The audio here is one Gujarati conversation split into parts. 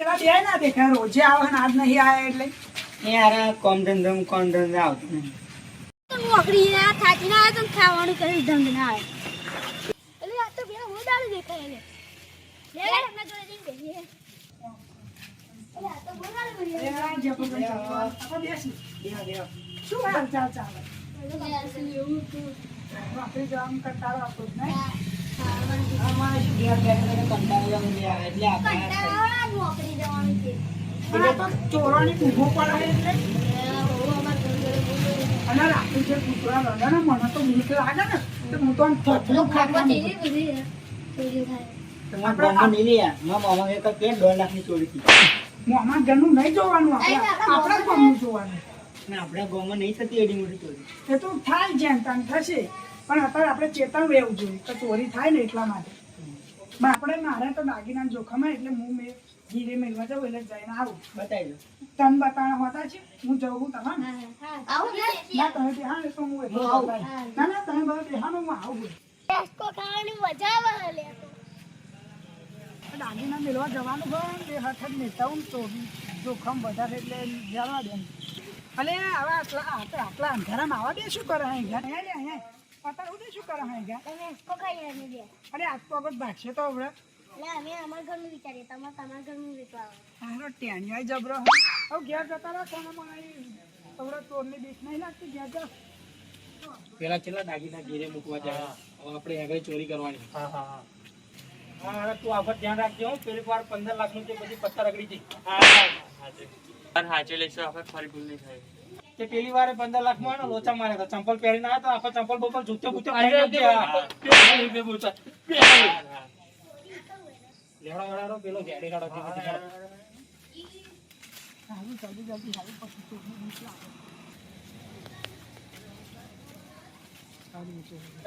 પેલા બે ના દેખાય રોજે આવે ને આજ નહીં આયા એટલે. યાર કોમ ધંધો કોમ ધંધો આવતું નહીં. નોકરી ના થાકી ના આવે તો ખાવાનું કરી ઢંગ ના આવે. એટલે આ તો પેલા હું દાડે દેખાય લે લે એમના જોડે જઈને બેસીએ એટલે આ તો બહુ દાડે આ જે પણ આપણે બેસી. શું હાલ ચાલ ચાલે નહીં. આવી આવે એટલે આપણે કંટાળો આવે આ નોકરી જવાનું છે પણ આ તો ચોરોની ઊભો પડે એટલે અને રાત્રે જે કૂતરા રડે ને થતી એડી મોટી ચોરી. એ તો થાય જેમ તાન થશે. પણ અત્યારે આપણે ચેતન રહેવું જોઈએ કે ચોરી થાય ને એટલા માટે. પણ આપણે મારે તો દાગીના જોખમમાં એટલે હું મેં ગીરે મેળવા જાઉં એટલે જઈને આવું. બતાવી દઉં તન બતાણા હોતા છે? હું જઉં તમારે? આવું ના. તમે બેહાણ એટલે હું. ના ના તમે બધા બેહાણ હું આવું ખાવાની મજા આવે દાગીના મેળવા જવાનું હોય જ હું તો જોખમ વધારે એટલે જવા દે અલે હવે આટલા આટલા અંધારામાં આવા દે શું કરે? અહીંયા અહીંયા. અત્યારે હું શું કરે તમે બે અરે આજ તો આગળ ભાગશે તો હવે એટલે અમે અમારા ઘરનું વિચારીએ તમારે તમારા ઘરનું જબરો હવે ઘેર જતા રહો કોને મને હવે ચોરની બીક નહીં લાગતી ઘેર જાઓ પેલા છેલ્લા દાગીના ઘેરે મૂકવા જાય આપડે આપણે આગળ ચોરી કરવાની હા હા હા હા તું આગળ ધ્યાન રાખજો હો. પેલી વાર પંદર લાખનું છે પછી પત્તા રગડી જઈ સાચે લઈશું આપણે ફરી ભૂલ નહીં થાય તે પેલી વારે પંદર લાખમાં લોચા માર્યા હતા. ચંપલ પહેરી ના હતા આપણે ચંપલ બપલ જૂતો બૂતો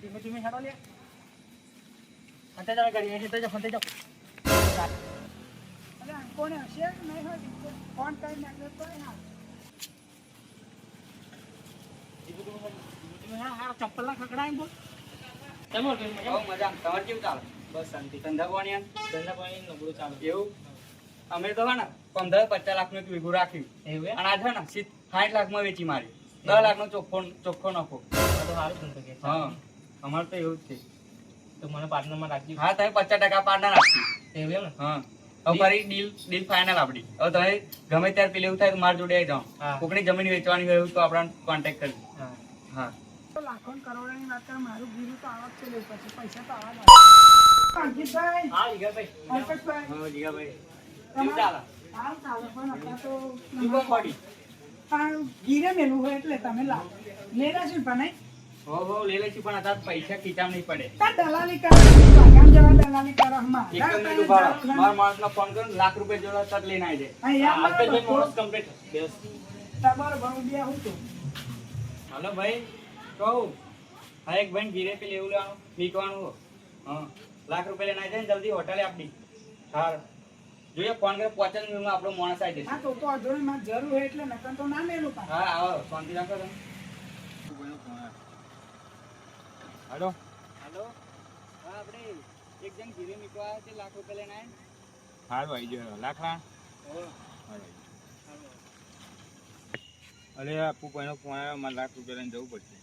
ધીમે ધીમે. હેડો લે. જાઓ ગાડી, હંતે જાઓ, ફંતે જાવ કોને હશે? નહીં હોય ફોન ચંપલ ના ખકડાય બોલ કેમ મજા તમારે કેવું ચાલે બસ શાંતિ ધંધા પાણી? ધંધા પાણી નબળું ચાલે એવું અમે તો હે ને પંદર પચાસ લાખનું વીઘું રાખ્યું એવું અને આ છે ને સીધ સાઠ લાખમાં વેચી મારી દસ લાખ નો ચોખ્ખો ચોખ્ખો નફો તો સારું ધંધો કે હા અમારે તો એવું જ છે તો મને પાર્ટનરમાં રાખજો હા તમે પચાસ ટકા પાડના રાખી એવું ને હા હવે ફરી ડીલ ડીલ ફાઇનલ આપડી હવે તમે ગમે ત્યારે પેલું એવું થાય તો મારા જોડે આવી જાઓ. કોકની જમીન વેચવાની હોય તો આપણને કોન્ટેક્ટ કરજો હા. હા લાખો કરોડોની વાત કરે મારું ગીરું તો આવા છે લે પછી પૈસા તો આવા જ અંકિતભાઈ હા જીગરભાઈ અંકિતભાઈ. હા જીગાભાઈ. તમારે- હાલ ચાલે પણ અત્યારે તો શું પડી? આ ગીરે મેલું હોય એટલે તમે લાવો લેરા છે પણ નહીં? હો હો લઈ લઈશું પણ અત્યારે પૈસા ખીચામ નહીં પડે. તાર દલાલી કરો બાગાન જવા દલાલી કરો મારા એક મિનિટ ઊભા રહો. મારા માણસને ફોન કરું લાખ રૂપિયા જેટલા તરત લઈને આવી જાય. હા, યાર, તમારો ભાવ બે હું તો હાલો ભાઈ કહું? હા એક ભાઈ ગીરે પેલી એવું લેવાનું નીકળવાનું હો. લાખ રૂપિયા લઈને આવી જાય ને જલ્દી હોટલે આપડી હા જોઈએ ફોન કરે પહોંચે મિનિટમાં આપણો માણસ આવી જશે હા તો તો અજોડે માં જરૂર હોય એટલે નકર તો ના મેલું પણ હા આવો શાંતિ રાખો તમે. હાલો. હાલો. હા આપણે એક જણ ગીરે નીકળવા છે લાખ રૂપિયા લઈને આવ્યા હારું આવી ગયો લાખડા હો. અરે આ કોઈનો ફોન આવ્યો મારે લાખ રૂપિયા લઈને જવું પડશે.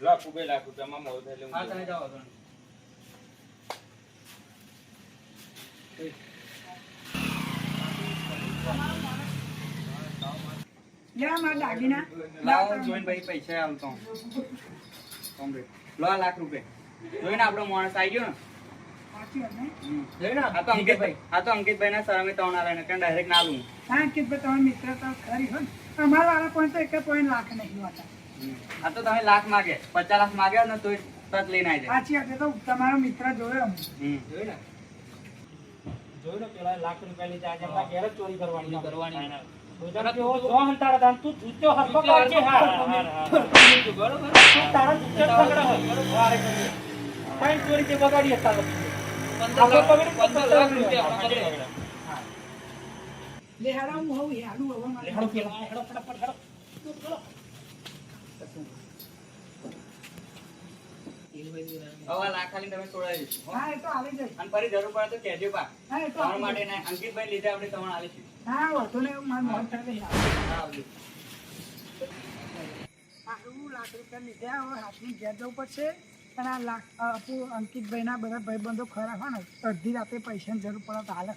લાખ રૂપિયા લાખ રૂપિયામાં મોડું થાય એટલે હા હું તમે જાઓ તમે. લે આ મારા દાગીના. લાવો જોઈને ભાઈ પૈસા આલતો. હું. લો લાખ રૂપિયા. જોઈને આપણો માણસ આવી ગયો ને. સાચી વાત નહીં? હમ. જોઈ ને આ તો અંકિતભાઈ આ તો અંકિતભાઈ ના સરામે ત્રણ આલે ને. ડાયરેક્ટ ના લઉં હા અંકિતભાઈ તમારી મિત્રતા ખરી હોય અમારા વાળા point તો એકે point લાખ નહીં હોતા. આ તો તમે લાખ માગે. પચાસ લાખ માગ્યા ને તો તરત લઈને આવી જાય. સાચી વાત તો તમારો મિત્ર જોયો. હમ. જોઈ ને ને પેલા લાખ રૂપિયા લીધા. આજે એમના ઘેર ચોરી કરવાની. કરવાની. હવે લે, મારે. હેડો પેલા હેડો ફટાફટ હેડો હેડો. હવે લાખ ખાલી તમે છોડાવી હા એ તો આવી જાય અને ફરી જરૂર પડે તો કહેજો પા માટે ના અંકિતભાઈ લીધે આપણે તમને આલીશું હા વાંધો ને મારે મોત થાય. સારું લાખ રૂપિયા લીધા હવે હાથની ઘેર જવું પડશે પણ આ લાખ અંકિતભાઈના બધા ભાઈબંધો ખરા હોય ને અડધી રાતે પૈસાની જરૂર પડે તો હાલે.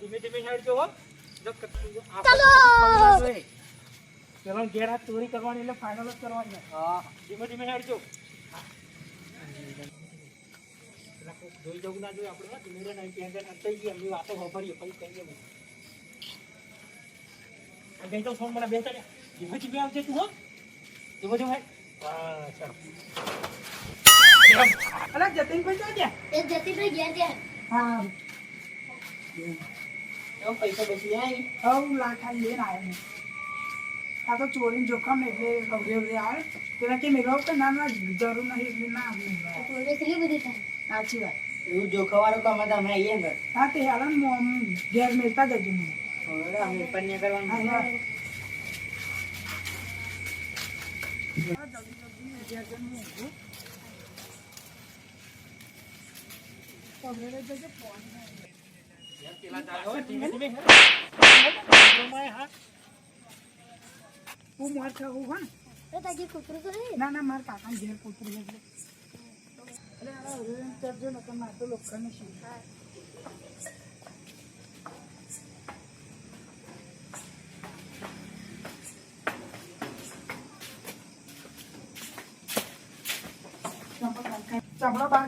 ધીમે ધીમે હેડજો હો. જો ક- આ ચાલો. ઘેર હાથ ચોરી કરવાની એટલે ફાઇનલ જ કરવાની હા. ધીમે ધીમે હેડજો. પેલા કોક જોઈ જવું ના જોઈએ આપણે ધીમે નાઈ ત્યાં ગઈ એમની વાતો સાંભળીએ પછી કહીએ બધું. આ ગઈ તો ફોન મને બે ચાલ્યા ધીમે ધીમે આવજે તું હો. ધીમે ધીમે હેડ. હા ચાલ. અરે જતીનભાઈ ક્યાં ગયા? એ જતીભાઈ ગયા. ત્યાં હા પૈસા બચી જાય હવ લાખ આ લઈને આવ્યો હું આ તો ચોરીને જોખમ એટલે અવરે અવરે આવે. પેલા કે મેળવો કે ના ના જરૂર નહીં એટલે ના સાચી વાત. એવું જોખવાળું કામ હતા અમે આવીએ ને હા તે હાલ ઘેર મેળતા જજો મને. અમે પણ કરવાનું. હા, માર ખાવું હા? ને ના ના મારા કાકા ઘેર કૂતરું છે એટલે. કરજો ને તમે આ તો લોખંડની તમારા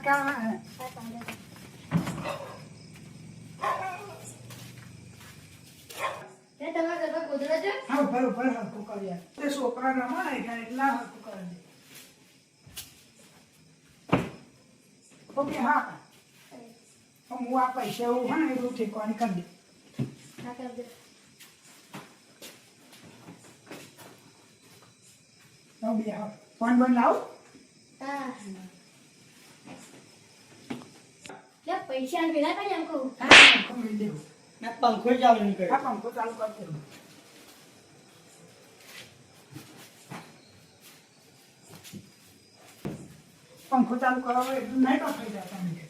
હા ભર ભર કર્યા તે છોકરા રમાય એટલે એટલા હરખું કે હા. તો હું આ પૈસા એવું હોય ને એવું ઠેકવાની કરી દે. બે હા. ફોન બંધ લાવ. પૈસા ભેગા કરી કહું. ચાલુ પંખો ચાલુ કરી દેવું પંખો ચાલુ કરાવો એટલું નહીં તો થઈ જાય તમને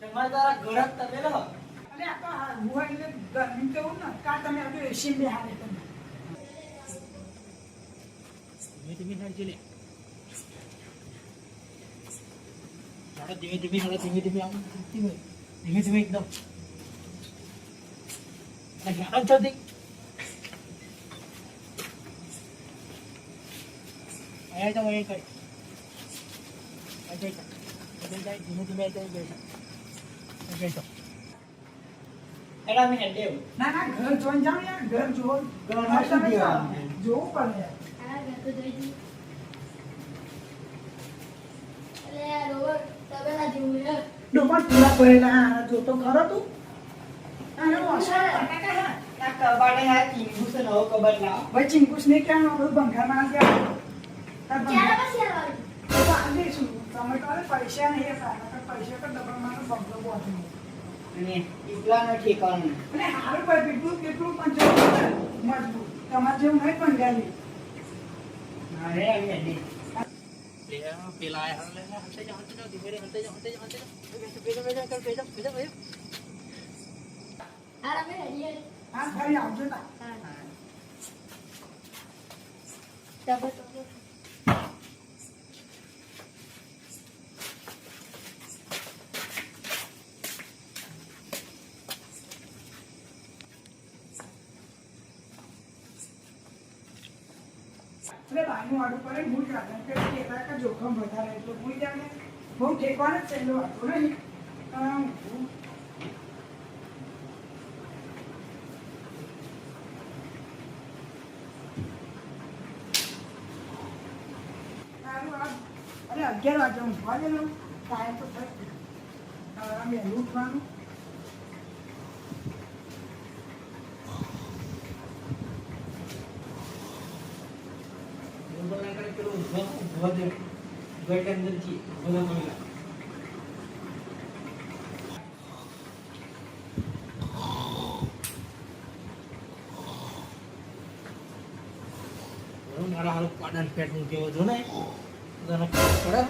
તમારે તારા ઘર જ તપેલો અલે આ તો હા હું એટલે ગરમી કેવું ને કાં તમે આ તો એસી બે હાલે તમે ધીમે ધીમે હેડજે લે હેડો ધીમે ધીમે હેડો ધીમે ધીમે આવો ધીમે ધીમે ધીમે એકદમ અને હેડો જલ્દી અહીંયા જાઓ અહીં કઈ અહીં જઈ જાઓ. અહીં જાય ધીમે ધીમે અહીં જઈ જાઓ. અહીં જઈ જાઓ. એલા મેં હેડે ના ના ઘર જોઈને જાઓ યાર ઘર જોવો ઘરમાં શું જોવાનું? જોવું પડે યાર હા ઘર તો જોઈ જી અલે આ રોવર તબેલા જેવું છે ડોમર પૂરા પડેલા જોતો ખરો તું આનો અસર પટાકા હા આ કબાટે આ ચીંગું છે નવો કબાટ લાવો ભાઈ ચિંકુસ નહીં કહેવાનું આપણું બંગાળમાં આવી ગયા પૈસા નહીં પૈસા તો ડબલમાં બંગલો બોધું અને એકલાનો ઠેકાણું અને હારું ભાઈ કેટલું કેટલું પણ મજબૂત તમારે જેવું નહીં પણ ગાલી અરે અમે હેડે પેલા હલે હલતે જાઓ હલતે જાઓ ધીમે ધીમે હલતે જાઓ હલતે જાઓ હલતે જાઓ બેસો બેસો બેસો બેસો બેસો બેસો હા અમે હેડીએ હા ફરી આવજો તા હા ડબલ ડબલ એટલે બાયનું આડું પડે હું રાખે કે એના કે જોખમ વધારે એટલે હું જાણે બહુ ઠેકવાનો જ છેલ્લો હતો નહીં. અરે અગિયાર વાગે હું દે ને ટાઈમ તો થઈ અમે હવે ఉపాధ్యాయులు ఉపాధ్యాయులందరికీ ఉపాధి నరాలు పాఠాలు పెట్టడానికి వద్దునే కూడా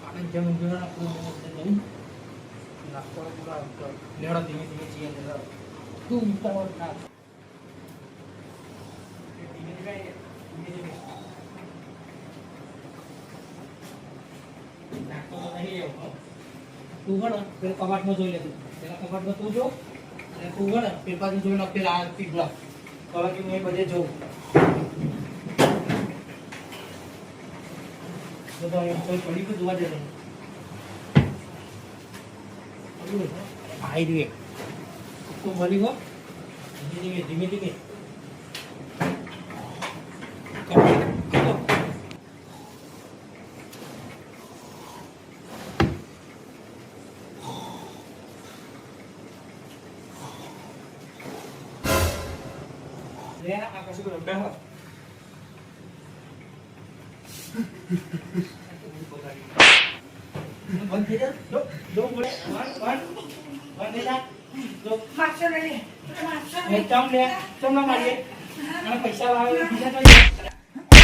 పాఠం చేయడానికి నాకు కూడా నీడ దిగి దిగి చేయండి ఉంటా તો ગણ પેલા કબાટમાં જોઈ લેજો પેલા કબાટમાં તું જો અને તું ગણ પેલા આ પીપળા કારણ હું એ બધે જોઉં. તો તો હું કોઈ પડી ગયું જોવા જતો આઈ રે. તું મળી ધીમે ધીમે ધીમે ધીમે લે આ કશું કરો બેહો બંધ થઈ જા જો જો બોલે બંધ બંધ બંધ થઈ જા જો મારશો નહીં એ ચમ લે ચમ ના મારીએ અને પૈસા લાવે બીજા કઈ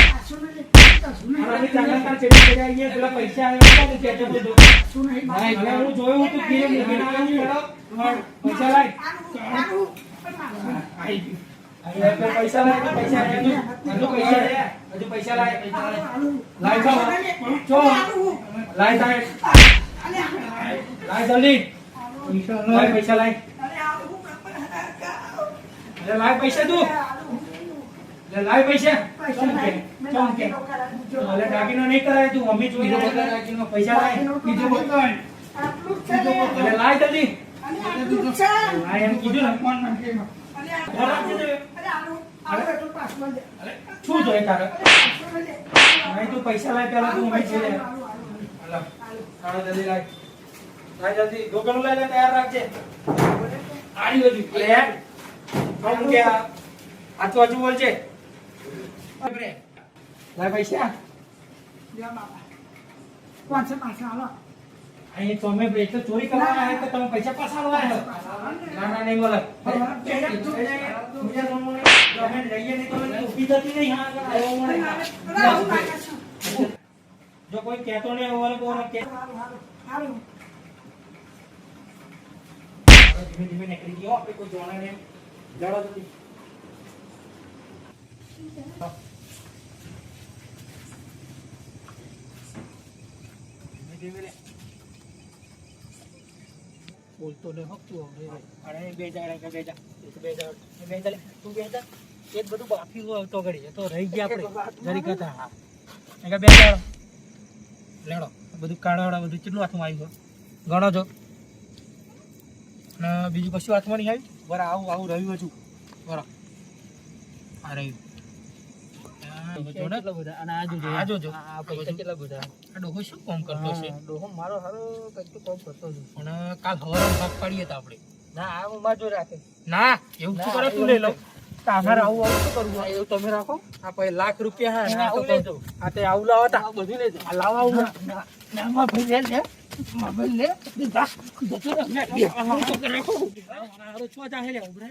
મારશો નહીં કશું નહીં. મારા ચાંગા કા ચેડી ચડી આવીએ પેલા પૈસા આવ્યા તો કે તો બધું કશું નહીં. હા એટલે હું જોયું તું કે મૂકીને આવ્યો પેલો પણ પૈસા લાય પૈસા લાય પૈસા હજુ પૈસા લાય. હજુ પૈસા લાય લાય. આનું. લાય લાય તાય લાય જલ્દી. લાય પૈસા લાય. અલે લાય પૈસા તું. એટલે લાય પૈસા. પૈસા ચમ કે. નહીં. મેં દાગીનો નહીં કરાય તું. મમ્મી જોઈ દાગીનો પૈસા લાય. બીજો છે. એટલે લાય જલ્દી. છે. લાય એમ કીધું ને. ફોનમાં શું જોઈએ તારે. નહીં તું પૈસા લાય પેલા તું આનું, આનું, હાલો જલ્દી લાય લાય જલ્દી દુકાન લઈ લે તૈયાર રાખજે આડી બાજુ લે કોણ કે આ આચુ આચુ બોલજે લાય પૈસા લે બાબા. પાંચસો પાંચસો હાલો. અહીં તમે એટલે ચોરી કરવા આવ્યા કે તમે પૈસા પાછા લાવ્યા ના ના નહીં બોલે બીજા જણો ને તમે લઈએ નહીં તમે ઊભી જતી નહીં હા આગળ આવ્યો મળે. અલે આવું લાગે છે. જો કોઈ કહેતો નહીં એવું વાળું કોણ કે હારું, હારું, હારું. ધીમે ધીમે નીકળી ગયો આપણે કોઈ જોણે નહીં જડો જલ્દી ધીમે ધીમે લે. બોલતો નહીં હોક તું અરે બે કે બે એ બે જા બે જા તું બે જા એ બધું બાકી હોય તો ઘડી તો રહી ગયા આપણે જરી કથા. હા કે બે જા લેડો બધું કાળાવાળા બધું કેટલું હાથમાં આવ્યું? ગણો છો. અને બીજું કશું હાથમાં નહીં આવ્યું? બરાબર આવું આવું રહ્યું હજુ. બરા આ રહ્યું. આ જોજો. આ ડોહો શું કામ કરતો છે? પણ કાલ હવારે ભાગ પાડીએ તો આપણે. ના એવું શું કરે તું લઈ લો. તમારે આવું આવું શું કરવું? એવું તમે રાખો. આ પછી લાખ રૂપિયા હા ના તો આ તે આવું લાવો તા. બધું લેજો. આ લાવો આવું. ના માં ભાઈ લે લે. માં લે. લે જતો રહે. આવું રાખો. છો જા લે ઉભરા